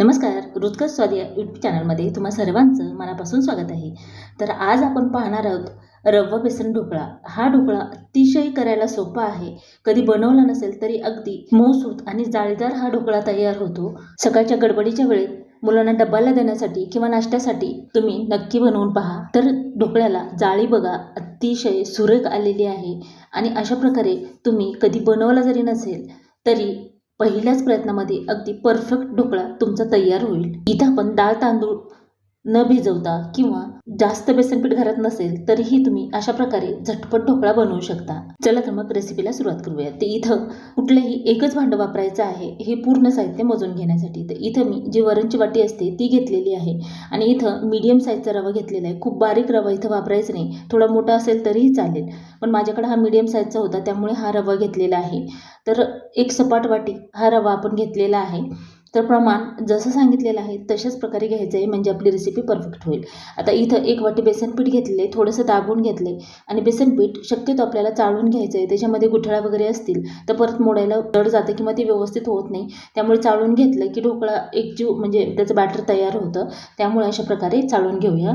नमस्कार रुचकर स्वाद या यूट्यूब चॅनलमध्ये तुम्हा सर्वांचं मनापासून स्वागत आहे. तर आज आपण पाहणार आहोत रवा बेसन ढोकळा. हा ढोकळा अतिशय करायला सोपा आहे. कधी बनवला नसेल तरी अगदी मऊसूत आणि जाळीदार हा ढोकळा तयार होतो. सकाळच्या गडबडीच्या वेळेत मुलांना डब्याला देण्यासाठी किंवा नाश्त्यासाठी तुम्ही नक्की बनवून पहा. तर ढोकळ्याला जाळी बघा अतिशय सुरेख आलेली आहे. आणि अशा प्रकारे तुम्ही कधी बनवला जरी नसेल तरी पहिल्याच प्रयत्नामध्ये अगदी परफेक्ट ढोकळा तुमचा तयार होईल. इथं आपण डाळ तांदूळ न भिजवता किंवा जास्त बेसनपीठ घरात नसेल तरीही तुम्ही अशा प्रकारे झटपट ढोकळा बनवू शकता. चला तर मग रेसिपीला सुरुवात करूया. ते इथं कुठलंही एकच भांडं वापरायचं आहे हे पूर्ण साहित्य मोजून घेण्यासाठी. तर इथं मी जी वरणची वाटी असते ती घेतलेली आहे. आणि इथं मीडियम साईजचा रवा घेतलेला आहे. खूप बारीक रवा इथं वापरायचा नाही. थोडा मोठा असेल तरीही चालेल. पण माझ्याकडे हा मीडियम साईजचा होता त्यामुळे हा रवा घेतलेला आहे. तर एक सपाट वाटी हा रवा आपण घेतलेला आहे. तर प्रमाण जसं सांगितलेलं आहे तशाच प्रकारे घ्यायचं आहे म्हणजे आपली रेसिपी परफेक्ट होईल. आता इथं एक वाटी बेसनपीठ घेतले आहे थोडंसं दाबून घेतलं आहे आणि बेसनपीठ शक्यतो आपल्याला चाळून घ्यायचं आहे त्याच्यामध्ये गुठळा वगैरे असतील तर परत मोडायला जड जातं किंवा ते व्यवस्थित होत नाही. त्यामुळे चाळून घेतलं की ढोकळा एकजीव म्हणजे त्याचं बॅटर तयार होतं. त्यामुळे अशा प्रकारे चाळून घेऊया.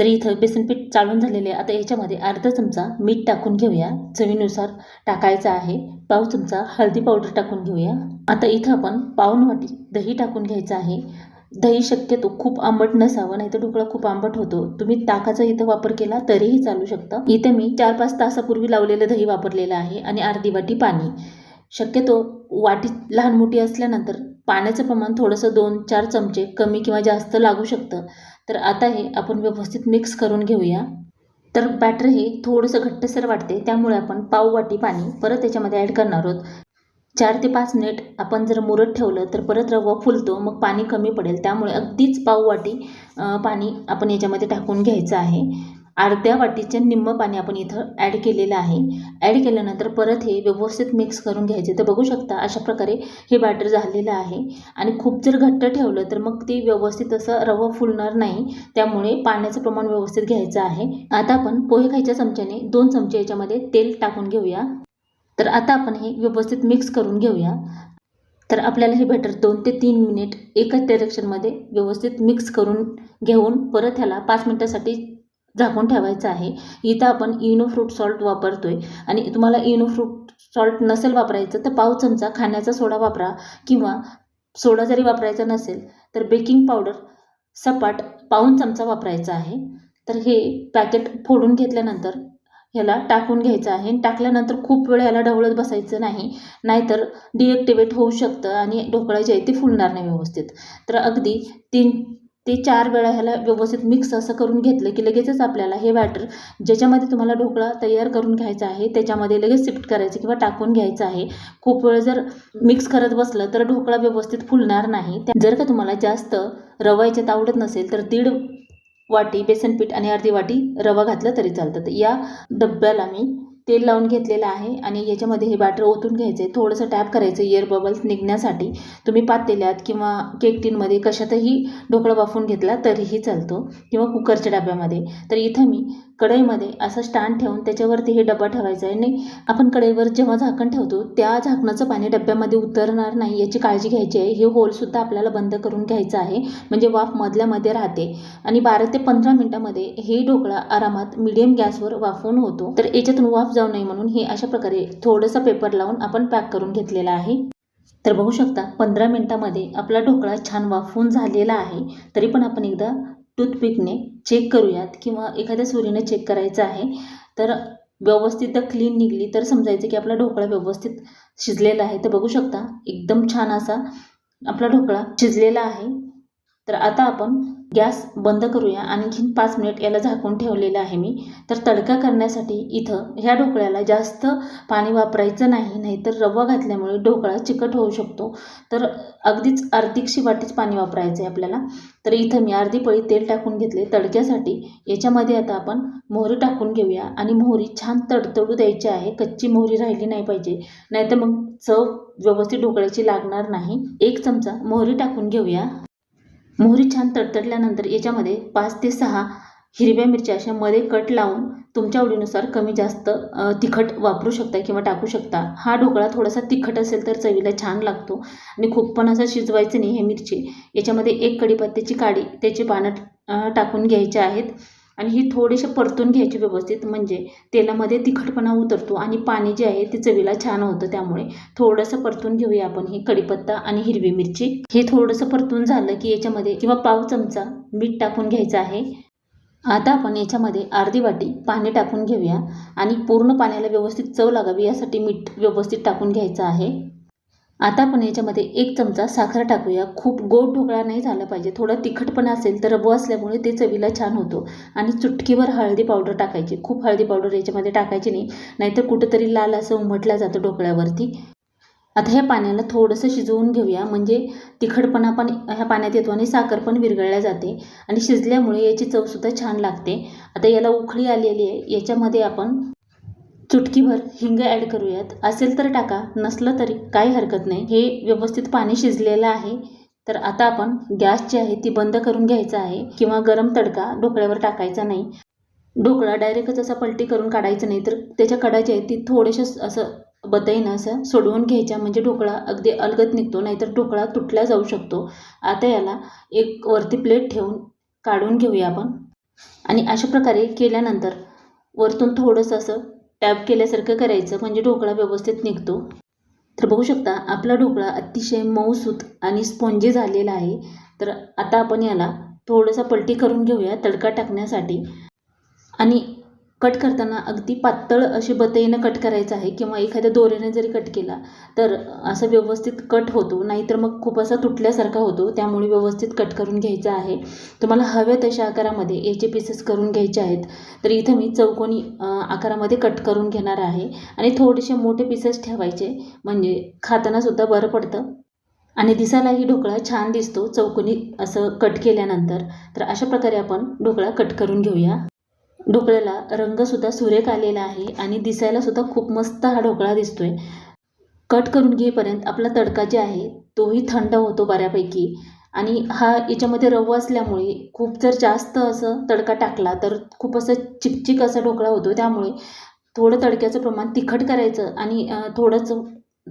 तर इथं बेसनपीठ चाळून झालेले आता याच्यामध्ये अर्धा चमचा मीठ टाकून घेऊया. चवीनुसार टाकायचा आहे. पाव चमचा हळदी पावडर टाकून घेऊया. आता इथं आपण पाऊन वाटी दही टाकून घ्यायचं आहे. दही शक्यतो खूप आंबट नसावं नाही तर ढोकळा खूप आंबट होतो. तुम्ही ताकाचा इथं वापर केला तरीही चालू शकतं. इथं मी चार पाच तासापूर्वी लावलेलं दही वापरलेलं आहे आणि अर्धी वाटी पाणी. शक्यतो वाटी लहान मोठी असल्यानंतर पाण्याचं प्रमाण थोडंसं दोन चार चमचे कमी किंवा जास्त लागू शकतं. तर आता हे आपण व्यवस्थित मिक्स करून घेऊया. तर बॅटर हे थोडंसं घट्टसर वाटते त्यामुळे आपण पाव वाटी पाणी परत त्याच्यामध्ये ॲड करणार आहोत. चार ते पाच मिनिट आपण जर मुरत ठेवलं तर परत रवा फुलतो मग पाणी कमी पडेल. त्यामुळे अगदीच पाव वाटी पाणी आपण याच्यामध्ये टाकून घ्यायचं आहे. अर्ध्या वाटीच्या निम्म पाणी आपण इथं ॲड केलेलं आहे. ॲड केल्यानंतर परत हे व्यवस्थित मिक्स करून घ्यायचे. तर बघू शकता अशा प्रकारे हे बॅटर झालेलं आहे. आणि खूप जर घट्ट ठेवलं तर मग ते व्यवस्थित असं रवा फुलणार नाही. त्यामुळे पाण्याचं प्रमाण व्यवस्थित घ्यायचं आहे. आता आपण पोहे खायच्या चमच्याने दोन चमचे याच्यामध्ये तेल टाकून घेऊया. तर आता आपण हे व्यवस्थित मिक्स करून घेऊया. तर आपल्याला हे बॅटर दोन ते तीन मिनिट एकच डायरेक्शनमध्ये व्यवस्थित मिक्स करून घेऊन परत ह्याला पाच मिनटासाठी झाकून ठेवायचं आहे. इथं आपण इनो फ्रूट सॉल्ट वापरतोय. आणि तुम्हाला इनो फ्रूट सॉल्ट नसेल वापरायचं तर पाव चमचा खाण्याचा सोडा वापरा किंवा सोडा जरी वापरायचा नसेल तर बेकिंग पावडर सपाट पाऊन चमचा वापरायचा आहे. तर हे पॅकेट फोडून घेतल्यानंतर ह्याला टाकून घ्यायचं आहे. टाकल्यानंतर खूप वेळ ह्याला ढवळत बसायचं नाही. नाहीतर डिॲक्टिवेट होऊ शकतं आणि ढोकळा जे आहे ते फुलणार नाही व्यवस्थित. तर अगदी तीन ते चार वेळा ह्याला व्यवस्थित मिक्स असं करून घेतलं की लगेचच आपल्याला हे बॅटर ज्याच्यामध्ये तुम्हाला ढोकळा तयार करून घ्यायचा आहे त्याच्यामध्ये लगेच शिफ्ट करायचं किंवा टाकून घ्यायचं आहे. खूप वेळ जर मिक्स करत बसलं तर ढोकळा व्यवस्थित फुलणार नाही. जर का तुम्हाला जास्त रवा याच्यात आवडत नसेल तर दीड वाटी बेसनपीठ आणि अर्धी वाटी रवा घातलं तरी चालतं. तर या डब्याला मी तेल लावून घेतलेलं आहे आणि याच्यामध्ये हे बॅटर ओतून घ्यायचं आहे थोडंसं टॅप करायचं एअर बबल्स निघण्यासाठी. तुम्ही पातेल्यात किंवा केक टीनमध्ये कशातही ढोकळा वाफून घेतला तरीही चालतो किंवा कुकरच्या डब्यामध्ये. तर इथं मी कढईमध्ये असं स्टँड ठेवून त्याच्यावरती हे डबा ठेवायचा आहे. आणि आपण कढईवर जेव्हा झाकण ठेवतो त्या झाकणाचं पाणी डब्यामध्ये उतरणार नाही याची काळजी घ्यायची आहे. हे होलसुद्धा आपल्याला बंद करून घ्यायचं आहे. म्हणजे वाफ मधल्यामध्ये राहते. आणि बारा ते पंधरा मिनटामध्ये हे ढोकळा आरामात मिडियम गॅसवर वाफवून होतो. तर याच्यातून वाफ जाऊ नये म्हणून हे अशा प्रकारे थोडंसं पेपर लावून आपण पॅक करून घेतलेला आहे. तर बघू शकता पंधरा मिनटामध्ये आपला ढोकळा छान वाफवून झालेला आहे. तरी पण आपण एकदा टूथपिकने चेक करूयात किंवा एखाद्या सुरीने चेक करायचं आहे तर व्यवस्थित क्लीन निघली तर समजायचं की आपला ढोकळा व्यवस्थित शिजलेला आहे. तर बघू शकता एकदम छान असा आपला ढोकळा शिजलेला आहे. तर आता आपण गॅस बंद करूया. आणखीन पाच मिनिट याला झाकून ठेवलेलं आहे मी. तर तडका करण्यासाठी इथं ह्या ढोकळ्याला जास्त पाणी वापरायचं नाही नाहीतर रवा घातल्यामुळे ढोकळा चिकट होऊ शकतो. तर अगदीच अर्धीकशी वाटीच पाणी वापरायचं आहे आपल्याला. तर इथं मी अर्धी पळी तेल टाकून घेतले तडक्यासाठी. याच्यामध्ये आता आपण मोहरी टाकून घेऊया. आणि मोहरी छान तडतडू द्यायची आहे. कच्ची मोहरी राहिली नाही पाहिजे. नाहीतर मग चव व्यवस्थित ढोकळ्याची लागणार नाही. एक चमचा मोहरी टाकून घेऊया. मोहरी छान तडतडल्यानंतर याच्यामध्ये पाच ते सहा हिरव्या मिरच्या अशा मध्ये कट लावून तुमच्या आवडीनुसार कमी जास्त तिखट वापरू शकता किंवा टाकू शकता. हा ढोकळा थोडासा तिखट असेल तर चवीला छान लागतो. आणि खूप पण असं शिजवायचं नाही हे मिरची. याच्यामध्ये एक कढीपत्त्याची काडी त्याची पानं टाकून घ्यायची आहेत. आणि ही थोडीशी परतून घ्यायची व्यवस्थित म्हणजे तेलामध्ये तिखटपणा उतरतो आणि पाणी जे आहे ते चवीला छान होतं त्यामुळे. थोडंसं परतून घेऊया आपण ही कढीपत्ता आणि हिरवी मिरची. हे थोडंसं परतून झालं की याच्यामध्ये किंवा पाव चमचा मीठ टाकून घ्यायचं आहे. आता आपण याच्यामध्ये अर्धी वाटी पाणी टाकून घेऊया आणि पूर्ण पाण्याला व्यवस्थित चव लागावी यासाठी मीठ व्यवस्थित टाकून घ्यायचं आहे. आता आपण याच्यामध्ये एक चमचा साखर टाकूया. खूप गोड ढोकळा नाही झाला पाहिजे. थोडा तिखटपणा असेल तर रवा असल्यामुळे ते चवीला छान होतो. आणि चुटकीवर हळदी पावडर टाकायची. खूप हळदी पावडर याच्यामध्ये टाकायची नाही. नाहीतर कुठंतरी लाल असं उमटलं जातं ढोकळ्यावरती. आता ह्या पाण्याला थोडंसं शिजवून घेऊया. म्हणजे तिखटपणा पण ह्या पाण्यात येतो आणि साखर पण विरघळल्या जाते. आणि शिजल्यामुळे याची चवसुद्धा छान लागते. आता याला उखळी आलेली आहे. याच्यामध्ये आपण चुटकीभर हिंग ॲड करूयात. असेल तर टाका नसलं तरी काही हरकत नाही. हे व्यवस्थित पाणी शिजलेलं आहे. तर आता आपण गॅस जी आहे ती बंद करून घ्यायचा आहे किंवा गरम तडका ढोकळ्यावर टाकायचा नाही. ढोकळा डायरेक्टच असा पलटी करून काढायचं नाही तर त्याच्या कडा आहे आहेत ती थोडेसे असं बदईनं असं सोडवून घ्यायच्या म्हणजे ढोकळा अगदी अलगत निघतो नाहीतर ढोकळा तुटला जाऊ शकतो. आता याला एक वरती प्लेट ठेवून काढून घेऊया आपण. आणि अशा प्रकारे केल्यानंतर वरतून थोडंसं असं टॅप केल्यासारखं करायचं म्हणजे ढोकळा व्यवस्थित निघतो. तर बघू शकता आपला ढोकळा अतिशय मऊसूत आणि स्पॉन्जी झालेला आहे. तर आता आपण याला थोडंसं पलटी करून घेऊया तडका टाकण्यासाठी. आणि कट करताना अगदी पातळ अशी बतईनं कट करायचं आहे किंवा एखाद्या दोऱ्याने जरी कट केला तर असं व्यवस्थित कट होतो. नाहीतर मग खूप असा तुटल्यासारखा होतो. त्यामुळे व्यवस्थित कट करून घ्यायचा आहे. तुम्हाला हव्या तशा आकारामध्ये याचे पीसेस करून घ्यायचे आहेत. तर इथं मी चौकोनी आकारामध्ये कट करून घेणार आहे. आणि थोडेसे मोठे पीसेस ठेवायचे. म्हणजे खातानासुद्धा बरं पडतं. आणि दिसायलाही ढोकळा छान दिसतो. चौकोनी असं कट केल्यानंतर. तर अशा प्रकारे आपण ढोकळा कट करून घेऊया. ढोकळ्याला रंगसुद्धा सुरेख आलेला आहे आणि दिसायलासुद्धा खूप मस्त हा ढोकळा दिसतोय. कट करून घेईपर्यंत आपला तडका जे आहे तोही थंड होतो बऱ्यापैकी. आणि हा याच्यामध्ये रवा असल्यामुळे खूप जर जास्त असं तडका टाकला तर खूप असं चिकचिक असा ढोकळा होतो. त्यामुळे थोडं तडक्याचं प्रमाण तिखट करायचं आणि थोडंच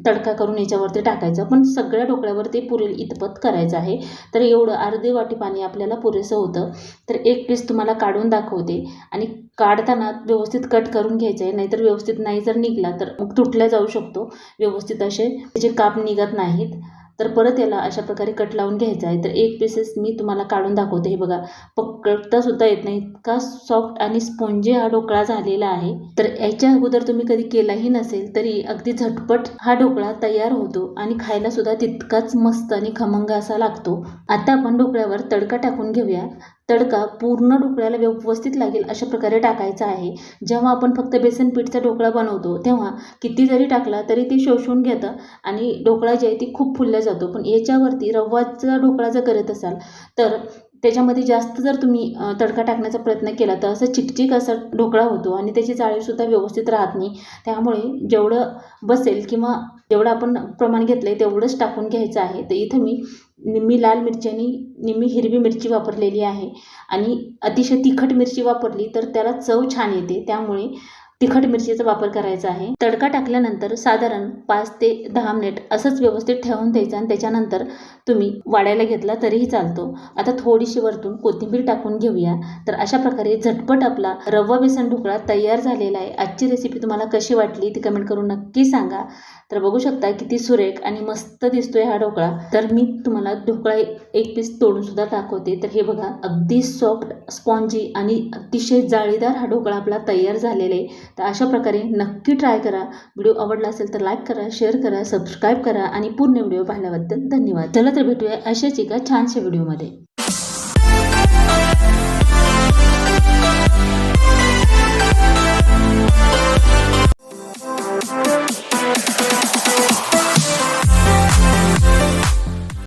तडका करून याच्यावरती टाकायचं. पण सगळ्या ढोकळ्यावर ते पुरेल इतपत करायचं आहे. तर एवढं अर्धी वाटी पाणी आपल्याला पुरेसं होतं. तर एक पीस तुम्हाला काढून दाखवते. आणि काढताना व्यवस्थित कट करून घ्यायचं आहे नाहीतर व्यवस्थित नाही जर निघला तर मग तुटल्या जाऊ शकतो. व्यवस्थित असे त्याचे काप निघत नाहीत. तर परत याला अशा प्रकारे कट लावून घ्यायचा आहे. तर एक पीसेस मी तुम्हाला काढून दाखवते. हे बघा पकडतासुद्धा येत नाही. इतका सॉफ्ट आणि स्पॉन्जी हा ढोकळा झालेला आहे. तर याच्या अगोदर तुम्ही कधी केलाही नसेल तरी अगदी झटपट हा ढोकळा तयार होतो आणि खायला सुद्धा तितकाच मस्त आणि खमंग असा लागतो. आता आपण ढोकळ्यावर तडका टाकून घेऊया. तडका पूर्ण ढोकळ्याला व्यवस्थित लागेल अशा प्रकारे टाकायचा आहे. जेव्हा आपण फक्त बेसन पीठचा ढोकळा बनवतो तेव्हा किती जरी टाकला तरी ते शोषून घेतं आणि ढोकळा जे आहे ती खूप फुलला जातो. पण याच्यावरती रव्वाचा ढोकळा जर करत असाल तर त्याच्यामध्ये जास्त जर तुम्ही तडका टाकण्याचा प्रयत्न केला तर असं चिकचिक असा ढोकळा होतो आणि त्याची जाळीसुद्धा व्यवस्थित राहत नाही. त्यामुळे जेवढं बसेल किंवा जेवढं आपण प्रमाण घेतलं आहे तेवढंच टाकून घ्यायचं आहे. तर इथं मी निम्मी लाल मिरची आणि निम्मी हिरवी मिरची वापरलेली आहे. आणि अतिशय तिखट मिरची वापरली तर त्याला चव छान येते. त्यामुळे तिखट मिरचीचा वापर करायचा आहे. तडका टाकल्यानंतर साधारण पाच ते दहा मिनिट असंच व्यवस्थित ठेवून द्यायचं आणि त्याच्यानंतर तुम्ही वाढायला घेतला तरीही चालतो. आता थोडीशी वरतून कोथिंबीर टाकून घेऊया. तर अशा प्रकारे झटपट आपला रवा बेसन ढोकळा तयार झालेला आहे. आजची रेसिपी तुम्हाला कशी वाटली ती कमेंट करून नक्की सांगा. तर बघू शकता किती सुरेख आणि मस्त दिसतोय हा ढोकळा. तर मी तुम्हाला ढोकळा एक पीस तोडून सुद्धा दाखवते. तर हे बघा अगदी सॉफ्ट स्पॉन्जी आणि अतिशय जाळीदार हा ढोकळा आपला तयार झालेला आहे. तर अशा प्रकारे नक्की ट्राय करा. व्हिडिओ आवडला असेल तर लाईक करा शेअर करा सबस्क्राईब करा आणि पूर्ण व्हिडिओ पाहिल्याबद्दल धन्यवाद. चला तर भेटूया अशाच एका छानशा व्हिडिओमध्ये